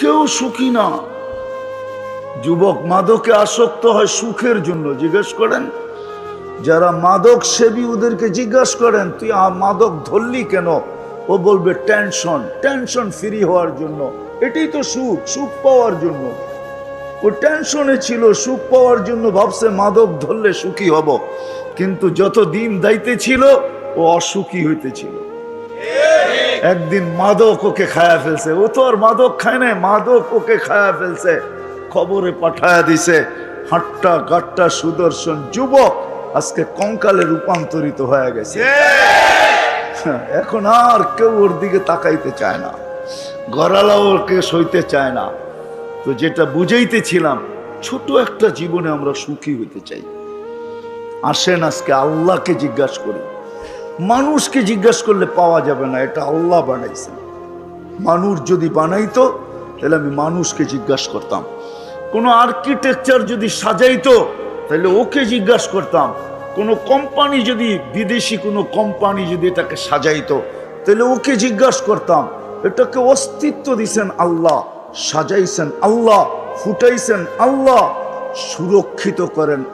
কেউ সুখী না। যুবক মাদকে আসক্ত হয় সুখের জন্য। জিজ্ঞেস করেন, যারা মাদক সেবী ওদেরকে জিজ্ঞাসা করেন, তুই মাদক ধরলি কেন? ও বলবে, টেনশন টেনশন ফ্রি হওয়ার জন্য। এটাই তো সুখ সুখ পাওয়ার জন্য। ও টেনশনে ছিল, সুখ পাওয়ার জন্য ভাবছে, মাদক ধরলে সুখী হব। কিন্তু যত দিন দাইতে ছিল, ও অসুখী হইতেছিল একদিন মাদক ওকে খায়া ফেলছে। ও তো আর মাদক খায় নাই, মাদক ওকে খায়া ফেলছে। খবরে পাঠায়া দিছে, হাট্টা গাট্টা সুদর্শন যুবক আজকে কঙ্কালে রূপান্তরিত হয়ে গেছে। এখন আর কেউ ওর দিকে তাকাইতে চায় না, গড়ালাও ওকে সইতে চায় না। তো যেটা বুঝাইতেছিলাম, ছোট একটা জীবনে আমরা সুখী হইতে চাই। আসেন আজকে আল্লাহকে জিজ্ঞাসা করি। মানুষকে জিজ্ঞাসা করলে পাওয়া যাবে না, এটা আল্লাহ বানাইছেন। মানুষ যদি বানাইতো, তাহলে আমি মানুষকে জিজ্ঞাসা করতাম। কোনো আর্কিটেকচার যদি সাজাইতো, তাহলে ওকে জিজ্ঞাসা করতাম। কোনো কোম্পানি যদি, বিদেশি কোনো কোম্পানি যদি এটাকে সাজাইতো, তাহলে ওকে জিজ্ঞাসা করতাম। এটাকে অস্তিত্ব দিছেন আল্লাহ, সাজাইছেন আল্লাহ, ফুটাইছেন আল্লাহ, সুরক্ষিত করেন